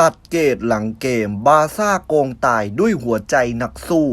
ตัดเกตหลังเกม บาซ่าโกงตายด้วยหัวใจนักสู้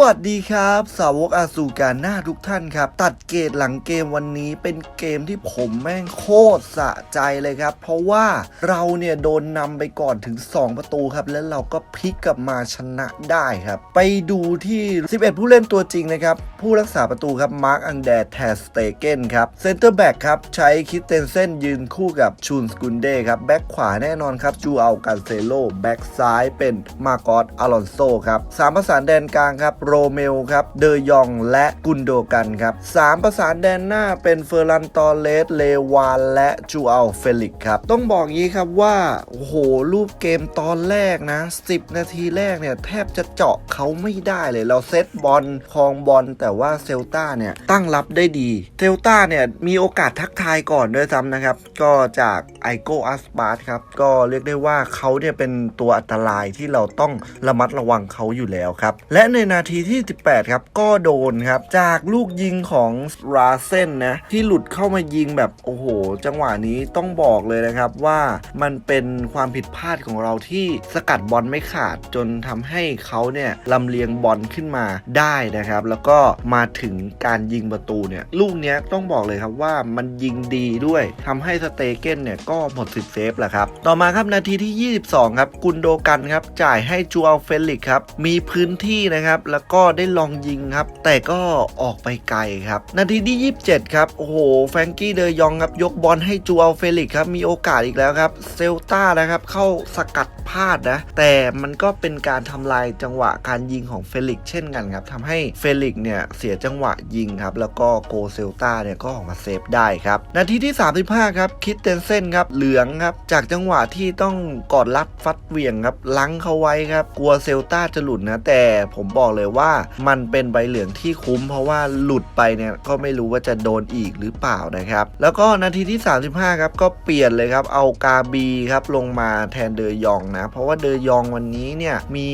วัสดีครับ สาวกอาสูการหน้าทุกท่านครับ ตัดเกตหลังเกมวันนี้เป็นเกมที่ผมแม่งโคตรสะใจเลยครับ เพราะว่าเราเนี่ยโดนนำไปก่อนถึง 2 ประตูครับ แล้วเราก็พลิกกลับมาชนะได้ครับ ไปดูที่ 11 ผู้เล่นตัวจริงนะครับ ผู้รักษาประตูครับมาร์คอังแดดแทสเตเกนครับเซนเตอร์แบ็กครับใช้คิดเตนเซนยืนคู่กับชูนสกุนเดครับแบ็กขวาแน่นอนครับจูอัลกันเซโลแบ็กซ้ายเป็นมาโกอสอลอนโซครับสามประสานแดนกลางครับโรเมลครับ เดยองและกุนโดกันครับสามประสานแดนหน้าเป็นเฟอร์รันตอเลส เลวานและจูอัลเฟลิกครับ ต้องบอกงี้ครับว่า โอ้โห รูปเกมตอนแรกนะ 10 นาทีแรกเนี่ย แทบจะเจาะเขาไม่ได้เลย เราเซตบอลครองบอลแต่ว่าเซลตาเนี่ย ตั้งรับได้ดีเซลตาเนี่ย มีโอกาสทักทายก่อนด้วยซ้ำนะครับ ก็จากไอโกอัสบาร์ครับ ก็เรียกได้ว่าเขาเนี่ยเป็นตัวอันตรายที่เราต้องระมัดระวังเขาอยู่แล้วครับ และในนาทีที่ 18 ครับ ก็โดนครับ จากลูกยิงของราเซนนะ ที่หลุดเข้ามายิงแบบโอ้โห จังหวะนี้ต้องบอกเลยนะครับว่ามันเป็นความผิดพลาดของเราที่สกัดบอลไม่ขาดจนทำให้เขาเนี่ยลำเลียงบอลขึ้นมาได้นะครับ แล้วก็มาถึงการยิงประตูเนี่ยลูกเนี้ยต้องบอกเลยครับว่ามันยิงดีด้วยทำให้สเตเกนเนี่ยก็หมดสิทธิ์เซฟแหละครับ ต่อมาครับนาทีที่ 22 ครับกุนโดกันครับจ่ายให้จูอัลเฟลิกครับมีพื้นที่นะครับแล้วก็ได้ลองยิงครับ แต่ก็ออกไปไกลครับ นาทีที่ 27 ครับ โอ้โห แฟรงกี้เดยองครับ ยกบอลให้จูอัลเฟลิกครับ มีโอกาสอีกแล้วครับ เซลตานะครับ เข้าสกัดพลาดนะ แต่มันก็เป็นการทำลายจังหวะการยิงของเฟลิกเช่นกันครับทำให้เฟลิกเนี่ยเสียจังหวะยิงครับ แล้วก็โกเซลตาเนี่ยก็ออกมาเซฟได้ครับ นาทีที่ 35 ครับ คิดเตนเซนครับ เหลืองครับ จากจังหวะที่ต้องกอดรัดฟัดเวียงครับ ลังเขาไว้ครับ กลัวเซลตาจะหลุดนะ แต่ผมบอกเลยว่า มันเป็นใบเหลืองที่คุ้ม เพราะว่าหลุดไปเนี่ยก็ไม่รู้ว่าจะโดนอีกหรือเปล่านะครับ แล้วก็นาทีที่ 35 ครับ ก็เปลี่ยนเลยครับ เอากาบีครับลงมาแทนเดยองนะ เพราะว่าเดยองวันนี้เนี่ยมี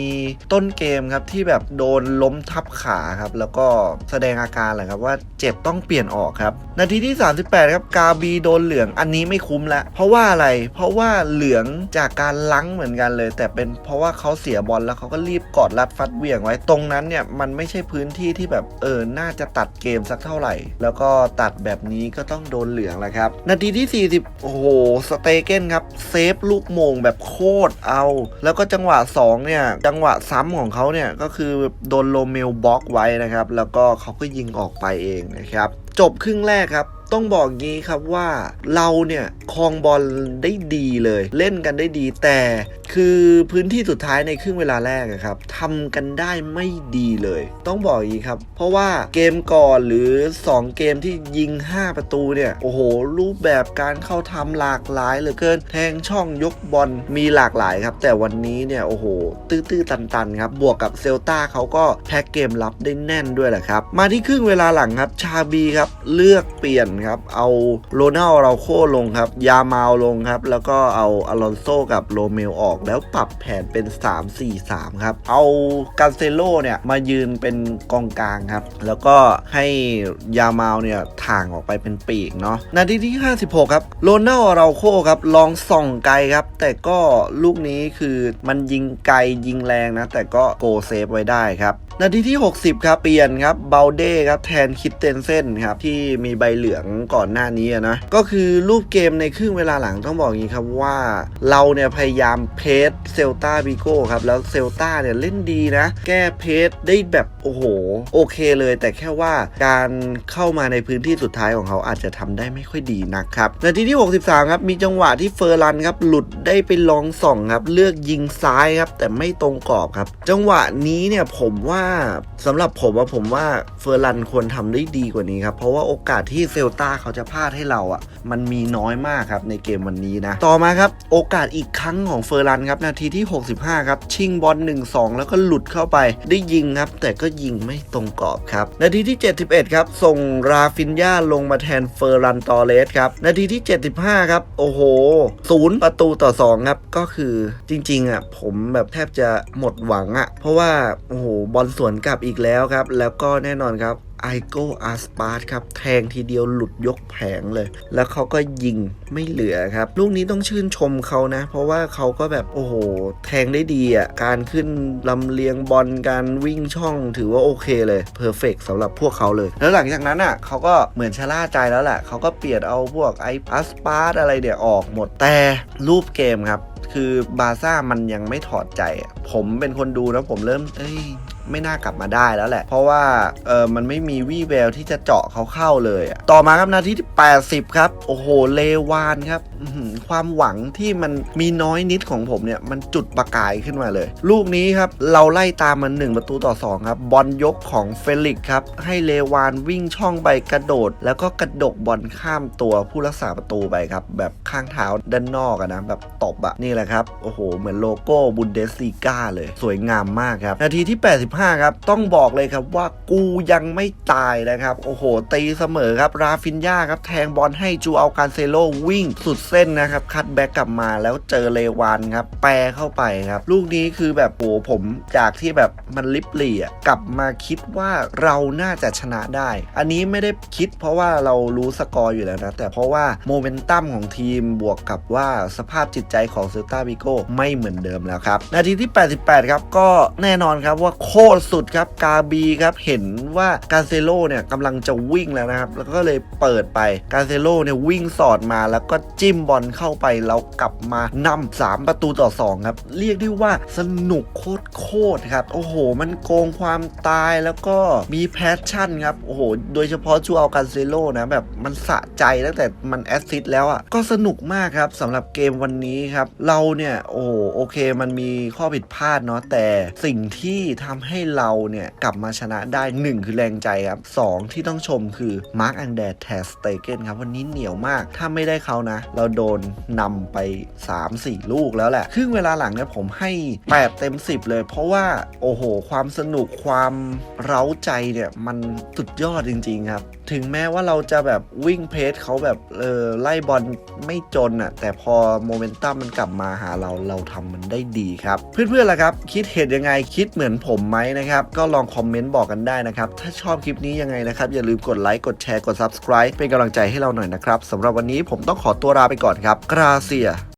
ต้นเกมครับที่แบบโดนล้มทับขาครับ แล้วก็แสดงอาการแหละครับว่าเจ็บต้องเปลี่ยนออกครับ นาทีที่ 38 ครับกาบีโดนเหลืองอันนี้ไม่คุ้มละ เพราะว่าอะไร เพราะว่าเหลืองจากการลังเหมือนกันเลย แต่เป็นเพราะว่าเขาเสียบอลแล้วเขาก็รีบกอดรัดฟัดเวี่ยงไว้ตรงนั้นั้นเนี่ยมันไม่ใช่พื้นที่ที่แบบเออน่าจะตัดเกมสักเท่าไหร่ แล้วก็ตัดแบบนี้ก็ต้องโดนเหลืองแหละครับ นาทีที่ 40 โอ้โห สเตเกนครับ เซฟลูกโมงแบบโคตรเอา แล้วก็จังหวะ 2 เนี่ย จังหวะซ้ำของเขาเนี่ย ก็คือโดนโลเมลบล็อกไว้นะครับ แล้วก็เขาก็ยิงออกไปเองนะครับ จบครึ่งแรกครับ ต้องบอกงี้ครับว่าเราเนี่ยครองบอลได้ดีเลย เล่นกันได้ดี แต่คือพื้นที่สุดท้ายในครึ่งเวลาแรกอะครับทำกันได้ไม่ดีเลย ต้องบอกอย่างนี้ครับ เพราะว่าเกมก่อนหรือ 2 เกมที่ยิง 5 ประตูเนี่ยโอ้โห รูปแบบการเข้าทำหลากหลายเหลือเกิน แทงช่องยกบอลมีหลากหลายครับ แต่วันนี้เนี่ยโอ้โห ตื้อๆตันๆครับบวกกับเซลตาเขาก็แพ็กเกมรับได้แน่นด้วยแหละครับมาที่ครึ่งเวลาหลังครับชาบีครับเลือกเปลี่ยนครับ เอาโรนัลเราโคลงครับ ยามาลลงครับ แล้วก็เอาอลอนโซกับโรเมลออกแล้วปรับแผนเป็น 3-4-3 ครับ เอาการเซโลเนี่ยมายืนเป็นกองกลางครับ แล้วก็ให้ยามาลเนี่ยถ่างออกไปเป็นปีกเนาะนาทีที่ 56 ครับโรนัลเราโคครับลองส่องไกลครับ แต่ก็ลูกนี้คือมันยิงไกลยิงแรงนะ แต่ก็โกเซฟไว้ได้ครับนาทีที่ 60 ครับ เปลี่ยนครับ เบลเด้ครับ แทนคิดเตนเซนครับ ที่มีใบเหลืองก่อนหน้านี้นะก็คือรูปเกมในครึ่งเวลาหลังต้องบอกอย่างนี้ครับว่าเราเนี่ยพยายามเพสเซลตาบิโก้ครับแล้วเซลตาเนี่ยเล่นดีนะ แก้เพสได้แบบโอ้โหโอเคเลย แต่แค่ว่าการเข้ามาในพื้นที่สุดท้ายของเขาอาจจะทำได้ไม่ค่อยดีนักครับนาทีที่ 63 ครับ มีจังหวะที่เฟอร์รันครับหลุดได้ไปลองส่องครับ เลือกยิงซ้ายครับ แต่ไม่ตรงกรอบครับ จังหวะนี้เนี่ยผมว่าสำหรับผมว่าผมว่าเฟอร์รันควรทำได้ดีกว่านี้ครับ เพราะว่าโอกาสที่เซลตาเขาจะพลาดให้เราอะ มันมีน้อยมากครับในเกมวันนี้นะ ต่อมาครับ โอกาสอีกครั้งของเฟอร์รันครับ นาทีที่ 65 ครับ ชิงบอล 1-2 แล้วก็หลุดเข้าไป ได้ยิงครับ แต่ก็ยิงไม่ตรงกรอบครับ นาทีที่ 71 ครับ ส่งราฟินยาลงมาแทนเฟอร์รันตอเรสครับ นาทีที่ 75 ครับ โอ้โหศูนย์ประตูต่อ 2 ครับ ก็คือจริงๆอะผมแบบแทบจะหมดหวังอะ เพราะว่า โอ้โห บอลสวนกลับอีกแล้วครับ แล้วก็แน่นอนครับไอโกอาสปาร์ครับ แทงทีเดียวหลุดยกแผงเลย แล้วเขาก็ยิงไม่เหลือครับ ลูกนี้ต้องชื่นชมเขานะ เพราะว่าเขาก็แบบโอ้โห แทงได้ดีอะ การขึ้นลำเลียงบอลการวิ่งช่องถือว่าโอเคเลยเพอร์เฟกสำหรับพวกเขาเลย แล้วหลังจากนั้นอะเขาก็เหมือนชะล่าใจแล้วแหละเขาก็เปลี่ยนเอาพวกไออาสปาร์อะไรเนี่ยออกหมดแต่รูปเกมครับคือบาซ่ามันยังไม่ถอดใจ ผมเป็นคนดูนะผมเริ่ม เอ้ย ไม่น่ากลับมาได้แล้วแหละ เพราะว่าเออมันไม่มีวี่แววที่จะเจาะเขาเข้าเลย ต่อมาครับนาทีที่ 80 ครับ โอ้โหเลวานครับ ความหวังที่มันมีน้อยนิดของผมเนี่ยมันจุดประกายขึ้นมาเลย ลูกนี้ครับเราไล่ตามมัน 1 ประตูต่อ 2 ครับ บอลยกของเฟลิกครับ ให้เลวานวิ่งช่องไปกระโดด แล้วก็กระดกบอลข้ามตัวผู้รักษาประตูไปครับ แบบข้างเท้าด้านนอกอะนะแบบตบอะนี่แหละครับ โอ้โห เหมือนโลโก้บุนเดสซีกาเลย สวยงามมากครับ นาทีที่ 85 ครับ ต้องบอกเลยครับว่ากูยังไม่ตายนะครับ โอ้โห ตีเสมอครับ ราฟินยาครับ แทงบอลให้จูเอาการเซโลวิ่งสุดเส้นนะครับคัดแบ็กกลับมาแล้วเจอเลวานครับแปรเข้าไปครับ ลูกนี้คือแบบโอ้โหผมจากที่แบบมันลิบหลี่กลับมาคิดว่าเราน่าจะชนะได้ อันนี้ไม่ได้คิดเพราะว่าเรารู้สกอร์อยู่แล้วนะ แต่เพราะว่าโมเมนตัมของทีมบวกกับว่าสภาพจิตใจของเซลตาบิโก้ไม่เหมือนเดิมแล้วครับ นาทีที่ 88 ครับ ก็แน่นอนครับว่าโคตรสุดครับกาบีครับเห็นว่ากาเซโลเนี่ยกำลังจะวิ่งแล้วนะครับ แล้วก็เลยเปิดไปกาเซโลเนี่ยวิ่งสอดมาแล้วก็จิ้มบอลเข้าข้าไปแล้วกลับมานำ3ประตูต่อ 2 ครับ เรียกได้ว่าสนุกโคตรโคตรๆครับ โอ้โห มันโกงความตายแล้วก็มีแพชชั่นครับ โอ้โห โดยเฉพาะจูเอาการเซโลนะแบบมันสะใจตั้งแต่มันแอสซิสแล้วอะ ก็สนุกมากครับสำหรับเกมวันนี้ครับ เราเนี่ย โอ้โห โอเค มันมีข้อผิดพลาดเนาะแต่สิ่งที่ทำให้เราเนี่ย กลับมาชนะได้ 1 คือแรงใจครับ 2 ที่ต้องชมคือมาร์กอันแดดแทสเตเกนครับ วันนี้เหนียวมาก ถ้าไม่ได้เขานะ เราโดนนำไป 3-4 ลูกแล้วแหละ ครึ่งเวลาหลังเนี่ยผมให้ 8 เต็ม 10 เลย เพราะว่า โอ้โห ความสนุกความเร้าใจเนี่ย มันสุดยอดจริง ๆ ครับ ถึงแม้ว่าเราจะแบบวิ่งเพสเขาแบบเออไล่บอลไม่จนอะ่ะ แต่พอโมเมนตัมมันกลับมาหาเราเราทำมันได้ดีครับ เพื่อนๆล่ะครับ คิดเห็นยังไงคิดเหมือนผมไหมนะครับ ก็ลองคอมเมนต์บอกกันได้นะครับ ถ้าชอบคลิปนี้ยังไงนะครับ อย่าลืมกดไลค์กดแชร์กด subscribe เป็นกำลังใจให้เราหน่อยนะครับสำหรับวันนี้ผมต้องขอตัวลาไปก่อนครับกราเซีย